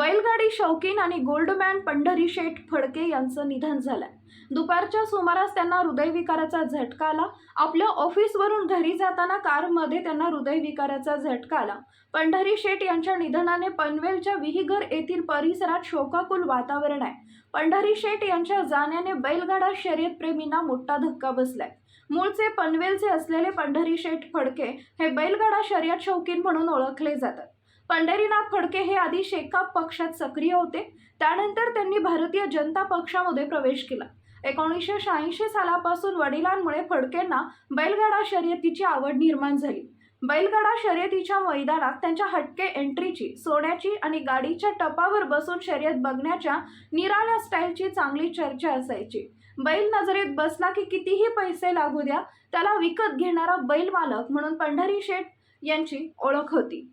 बैलगाडी शौकीन आणि गोल्डमॅन पंढरी शेठ फडके यांचं निधन झालं दुपारच्या सुमारास त्यांना हृदयविकाराचा झटका आला. आपल्या ऑफिसवरून घरी जाताना कारमध्ये त्यांना हृदयविकाराचा झटका आला. पंढरी शेठ यांच्या निधनाने पनवेलच्या विहीगर येथील परिसरात शोकाकुल वातावरण आहे. पंढरी शेठ यांच्या जाण्याने बैलगाडा शर्यतप्रेमींना मोठा धक्का बसलाय. मूळचे पनवेलचे असलेले पंढरी शेठ फडके हे बैलगाडा शर्यत शौकीन म्हणून ओळखले जातात. पंढरीनाथ फडके हे आधी शेकाप पक्षात सक्रिय होते. त्यानंतर त्यांनी भारतीय जनता पक्षामध्ये प्रवेश केला. एकोणीसशे शहाऐंशी सालापासून वडिलांमुळे फडकेंना बैलगाडा शर्यतीची आवड निर्माण झाली. बैलगाडा शर्यतीच्या मैदानात त्यांच्या हटके एंट्रीची सोन्याची आणि गाडीच्या टपावर बसून शर्यत बघण्याच्या निराळ्या स्टाईलची चांगली चर्चा असायची. बैल नजरेत बसला की कितीही पैसे लागू द्या त्याला विकत घेणारा बैल मालक म्हणून पंढरी शेठ यांची ओळख होती.